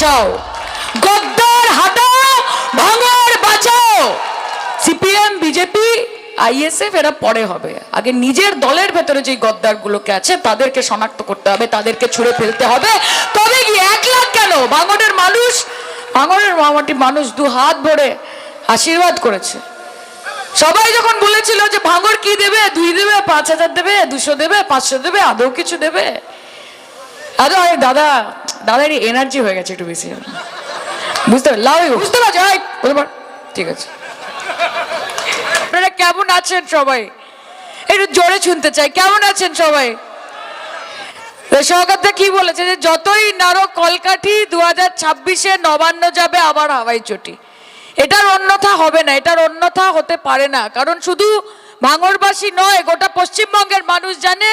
বাঁচাও। গদ্দার হাটাও, ভাঙর বাঁচাও। CPM, BJP, ISF, এরা পরে হবে। আগে নিজের দলের ভেতরে যে গদ্দারগুলোকে আছে, তাদেরকে শনাক্ত করতে হবে, তাদেরকে ছুঁড়ে ফেলতে হবে। তবে কি এক লাখ কেন? ভাঙনের মানুষ, ভাঙনের মামাটি মানুষ দু হাত ভরে আশীর্বাদ করেছে। সবাই যখন বলেছিল যে ভাঙর কি দেবে? দুই দেবে, পাঁচ হাজার দেবে, দুশো দেবে, পাঁচশো দেবে, আদৌ কিছু দেবে? আরে, দাদা দাদার এনার্জি হয়ে গেছে একটু বেশি। বুঝতে পার লাভ বুঝতে পারছ এই, বলতে পার। ঠিক আছে। আপনারা কেমন আছেন সবাই? একটু জোরে শুনতে চাই। কেমন আছেন সবাই? সরকারটা কি বলেছে যে যতই নারো কলকাঠি দু হাজার ছাব্বিশে নবান্ন যাবে আবার হাওয়াই চটি। এটার অন্যথা হবে না এটার অন্যথা হতে পারে না। কারণ শুধু ভাঙরবাসী নয় গোটা পশ্চিমবঙ্গের মানুষ জানে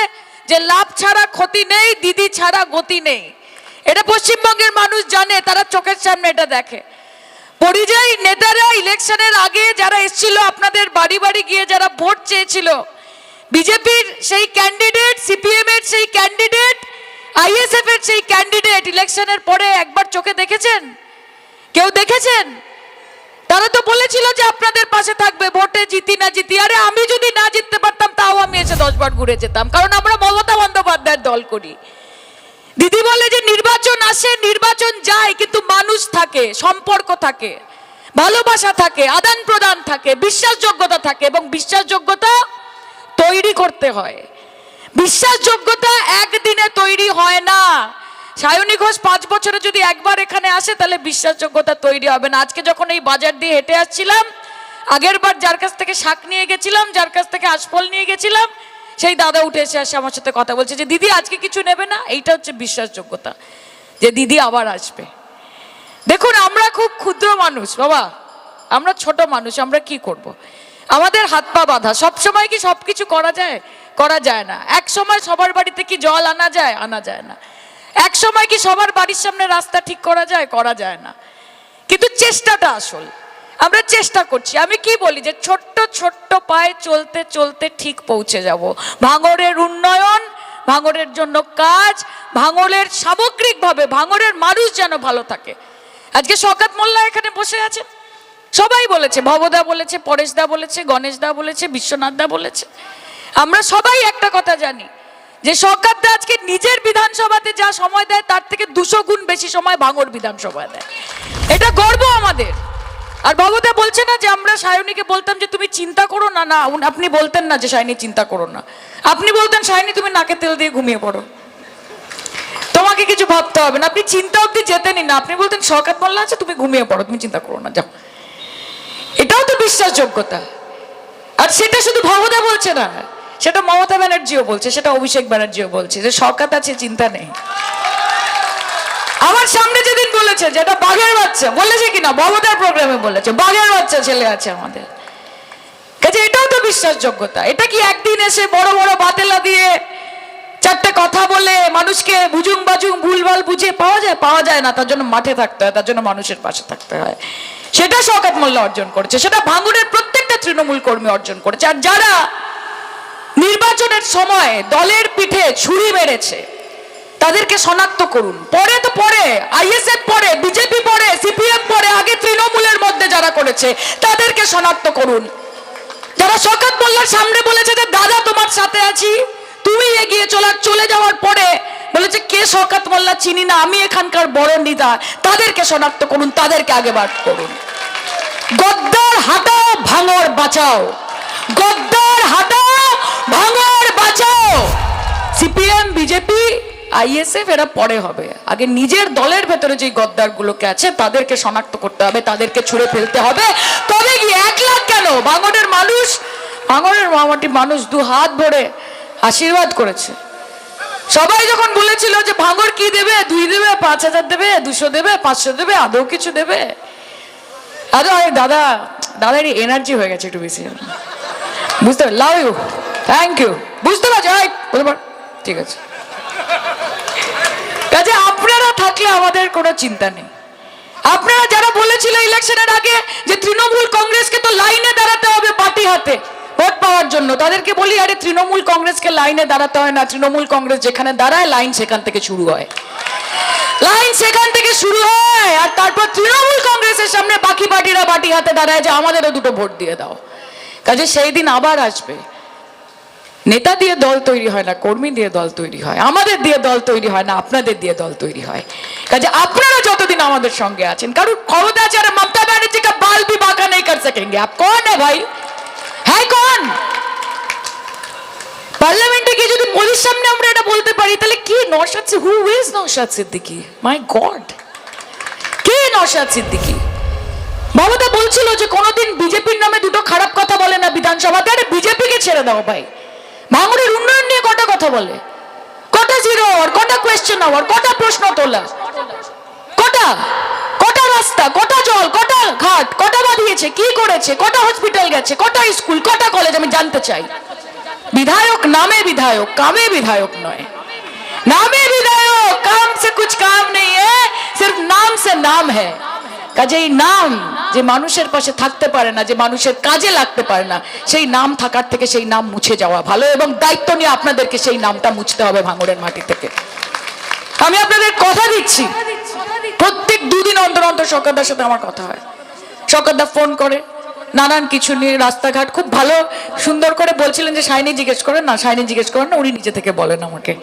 যে লাভ ছাড়া ক্ষতি নেই দিদি ছাড়া গতি নেই। এটা পশ্চিমবঙ্গের মানুষ জানে, তারা চোখের সামনে এটা দেখে। পরিযায়ী নেতারা ইলেকশনের আগে যারা এসেছিল, আপনাদের বাড়ি বাড়ি গিয়ে যারা ভোট চেয়েছিল, বিজেপির সেই ক্যান্ডিডেট সিপিএম এর সেই ক্যান্ডিডেট আইএসএফ এর সেই ক্যান্ডিডেট ইলেকশনের পরে একবার চোখে দেখেছেন? কেউ দেখেছেন? তারা তো বলেছিল যে আপনাদের পাশে থাকবে, ভোটে জিতি না জিতি। আরে আমি যদি না জিততে পারতাম, তাও আমি এসে দশবার ঘুরে যেতাম। কারণ আমরা মমতা বন্দ্যোপাধ্যায়ের দল করি। দিদি বলে যে নির্বাচন আসে, নির্বাচন যায়, কিন্তু মানুষ থাকে, সম্পর্ক থাকে, ভালোবাসা থাকে, আদান প্রদান থাকে, বিশ্বাসযোগ্যতা থাকে, এবং বিশ্বাসযোগ্যতা তৈরি করতে হয়। বিশ্বাসযোগ্যতা একদিনে তৈরি হয় না। সায়নী ঘোষ পাঁচ বছরে যদি একবার এখানে আসে, তাহলে বিশ্বাসযোগ্যতা তৈরি হবে না। আজকে যখন এই বাজার দিয়ে হেঁটে আসছিলাম, আগের বার যার কাছ থেকে শাক নিয়ে গেছিলাম, যার কাছ থেকে আশফল নিয়ে গেছিলাম সেই দাদা উঠে এসে আসে আমার সাথে কথা বলছে যে, দিদি, আজকে কিছু নেবে না? এইটা হচ্ছে বিশ্বাসযোগ্যতা যে, দিদি আবার আসবে। দেখুন, আমরা খুব ক্ষুদ্র মানুষ, বাবা। আমরা ছোট মানুষ, আমরা কি করব। আমাদের হাত পা বাঁধা। সব সময় কি সব কিছু করা যায়? করা যায় না। এক সময় সবার বাড়িতে কি জল আনা যায়? আনা যায় না। এক সময় কি সবার বাড়ির সামনে রাস্তা ঠিক করা যায়? করা যায় না। কিন্তু চেষ্টাটা আসল। আমরা চেষ্টা করছি। আমি কি বলি যে ছোট্ট ছোট্ট পায়ে চলতে চলতে ঠিক পৌঁছে যাব। ভাঙরের উন্নয়ন, ভাঙরের জন্য কাজ, ভাঙরের সামগ্রিকভাবে ভাঙরের মানুষ যেন ভালো থাকে। আজকে শকাত মোল্লা এখানে বসে আছেন সবাই বলেছে ভবদা বলেছে, পরেশদা বলেছে, গণেশদা বলেছে, বিশ্বনাথদা বলেছে। আমরা সবাই একটা কথা জানি, যে সরকারদা আজকে নিজের বিধানসভাতে যা সময় দেয়, তার থেকে দুশো গুণ বেশি সময় ভাঙর বিধানসভায় দেয়। এটা গর্ব আমাদের। আর ভবদা বলছে না যে আমরা সায়নীকে বলতাম যে তুমি চিন্তা করো না না আপনি বলতেন না যে সায়নী চিন্তা করো না। আপনি বলতেন, সায়নী, তুমি নাকে তেল দিয়ে ঘুমিয়ে পড়ো। তোমাকে কিছু ভাবতে হবে না, আপনি চিন্তা অব্দি যেতেনই না। আপনি বলতেন সরকার মোল্লা আছে, তুমি ঘুমিয়ে পড়ো, তুমি চিন্তা করো না, যাও। এটাও তো বিশ্বাসযোগ্যতা। আর সেটা শুধু ভবদা বলছে না, সেটা মমতা ব্যানার্জিও বলছে, সেটা অভিষেক ব্যানার্জিও বলছে, যে সরকার আছে, চিন্তা নেই। আমার সামনে বলেছে যেটা বাঘের বাচ্চা। বলেছে কিনা? মমতার প্রোগ্রামে বলেছে। বাঘের বাচ্চা ছেলে আছে আমাদের। কাজে এটাও তো বিশ্বাসযোগ্যতা। এটা কি একদিন এসে বড় বড় বাতেলা দিয়ে চারটে কথা বলে মানুষকে বুজুং বাজুং ভুলভাল বুঝিয়ে পাওয়া যায়? পাওয়া যায় না। তার জন্য মাঠে থাকতে হয়। তার জন্য মানুষের পাশে থাকতে হয়। সেটা শওকত মোল্লা অর্জন করেছে। সেটা ভাঙুরের প্রত্যেকটা তৃণমূল কর্মী অর্জন করেছে। আর যারা নির্বাচনের সময় দলের পিঠে ছুরি মেরেছে তাদেরকে শনাক্ত করুন। পরে তো পরে, আইএসএফ পরে, বিজেপি পরে, সিপিএম পরে, আগে তৃণমূলের মধ্যে যারা করেছে, তাদেরকে শনাক্ত করুন। যারা শকাত মোল্লার সামনে বলেছে যে, দাদা, তোমার সাথে আছি, তুমি এগিয়ে চলা চলে যাওয়ার পরে বলেছে, কে শকাত মোল্লা? চিনি না, আমি এখানকার বড় নেতা। তাদেরকে শনাক্ত করুন, তাদেরকে আগে বার করুন। গদ্দার হাটাও, ভাঙর বাঁচাও। গদ্দার হাটাও আইএসএফ এরা পরে হবে। আগে নিজের দলের ভেতরে যে গদ্দারগুলোকে আছে, তাদেরকে শনাক্ত করতে হবে, তাদেরকে ছুঁড়ে ফেলতে হবে। তবে কি এক লাখ কেন? ভাঙনের মানুষ ভাঙনের মামাটি মানুষ দু হাত ভরে আশীর্বাদ করেছে। সবাই যখন বলেছিল যে ভাঙর কি দেবে? দুই দেবে, পাঁচ হাজার দেবে, দুশো দেবে, পাঁচশো দেবে, আদৌ কিছু দেবে? আরে আরে দাদা দাদার এনার্জি হয়ে গেছে একটু বেশি। বুঝতে পার লাভ ইউ থ্যাংক ইউ বুঝতে পারছ? ঠিক আছে। কাজে আপনারা থাকলে আমাদের কোনো চিন্তা নেই। আপনারা যারা বলেছিল ইলেকশনের আগে যে তৃণমূল কংগ্রেসকে তো লাইনে দাঁড়াতে হবে পার্টি হাতে, ভোট পাওয়ার জন্য, তাদেরকে বলি, আরে তৃণমূল কংগ্রেসকে লাইনে দাঁড়াতে হয় না, তৃণমূল কংগ্রেস যেখানে দাঁড়ায়, লাইন সেখান থেকে শুরু হয়। লাইন সেখান থেকে শুরু হয়, আর তারপর তৃণমূল কংগ্রেসের সামনে বাকি পার্টিরা বাটি হাতে দাঁড়ায় যে আমাদেরও দুটো ভোট দিয়ে দাও। কাজে সেই দিন আবার আসবে। নেতা দিয়ে দল তৈরি হয় না, কর্মী দিয়ে দল তৈরি হয়, আমাদের দিয়ে দল তৈরি হয় না, আপনাদের দিয়ে দল তৈরি হয়। কাজে আপনারা যতদিন আমাদের সঙ্গে আছেন কারণ খোদা যারা মমতা ব্যানার্জি কা বাল বাঁকা নেই কর সকেঙ্গে আপ কন ভাই? হ্যাঁ কন? পার্লামেন্টে গিয়ে যদি মোদির সামনে আমরা এটা বলতে পারি, তাহলে কি Naushad who is Naushad Siddiqui? My god কে নৌশাদ সিদ্দিকি? মমতা বলছিল যে কোনোদিন বিজেপির নামে দুটো খারাপ কথা বলে না বিধানসভাতে, আরে বিজেপিকে ছেড়ে দাও ভাই। ভাঙড়ের উন্নয়ন নিয়ে কটা কথা বলে? কটা জিরো আওয়ার কটা কোয়েশ্চেন আওয়ার কটা প্রশ্ন তোলা? কটা? কটা রাস্তা, কটা জল, কটা ঘাট, কটা বাঁধিয়েছে কি করেছে, কটা হসপিটাল গেছে, কটা স্কুল কটা কলেজ আমি জানতে চাই। বিধায়ক নামে বিধায়ক, কামে বিধায়ক নয়। নামে বিধায়ক, কাম সে কুছ কাম নেই হ্যাঁ সির্ফ নাম সে নাম হ্যাঁ কাজেই নাম। যে মানুষের পাশে থাকতে পারে না, যে মানুষের কাজে লাগতে পারে না, সেই নাম থাকার থেকে সেই নাম মুছে যাওয়া ভালো এবং দায়িত্ব নিয়ে আপনাদেরকে সেই নামটা মুছতে হবে ভাঙড়ের মাটি থেকে। আমি আপনাদের কথা দিচ্ছি। প্রত্যেক দুদিন অন্তর অন্তর শকরদার সাথে আমার কথা হয়। শকরদা ফোন করে, নানান কিছু নিয়ে রাস্তাঘাট খুব ভালো সুন্দর করে বলছিলেন যে সাইনি জিজ্ঞেস করেন, না সাইনি জিজ্ঞেস করেন না, উনি নিজে থেকে বলেন আমাকে।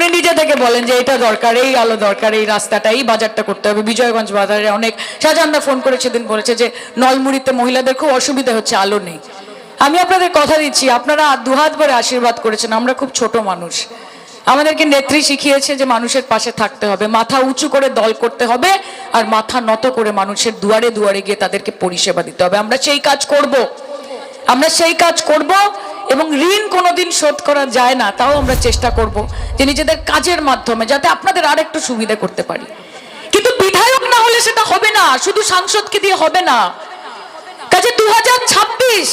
উনি নিজে থেকে বলেন যে এটা দরকার, এই আলো দরকার, এই রাস্তাটা, এই বাজারটা করতে হবে। বিজয়গঞ্জ বাজারে অনেক শাহজাহানদা ফোন করে সেদিন বলেছে যে নলমুড়িতে মহিলাদের খুব অসুবিধা হচ্ছে, আলো নেই। আমি আপনাদের কথা দিচ্ছি, আপনারা দুহাত ভরে আশীর্বাদ করেছেন, আমরা খুব ছোট মানুষ। আমাদেরকে নেত্রী শিখিয়েছে যে মানুষের পাশে থাকতে হবে, মাথা উঁচু করে দল করতে হবে আর মাথা নত করে মানুষের দুয়ারে দুয়ারে গিয়ে তাদেরকে পরিষেবা দিতে হবে। আমরা সেই কাজ করব, আমরা সেই কাজ করব এবং ঋণ কোনোদিন শোধ করা যায় না, তাও আমরা চেষ্টা করব যে নিজেদের কাজের মাধ্যমে যাতে আপনাদের আর একটু সুবিধা করতে পারি। কিন্তু বিধায়ক না হলে সেটা হবে না, শুধু সাংসদকে দিয়ে হবে না। কাজে দু হাজার ছাব্বিশ,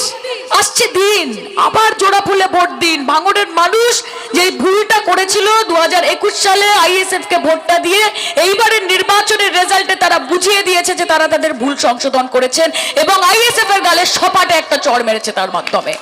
আসছে দিন, আবার জোড়া ফুলে ভোট দিন। ভাঙড়ের মানুষ যে ভুলটা করেছিল দু হাজার একুশ সালে আইএসএফ কে ভোটটা দিয়ে, এইবারের নির্বাচনের রেজাল্টে তারা বুঝিয়ে দিয়েছে যে তারা তাদের ভুল সংশোধন করেছেন এবং আইএসএফ এর গালে সপাটে একটা চড় মেরেছে তার মাধ্যমে।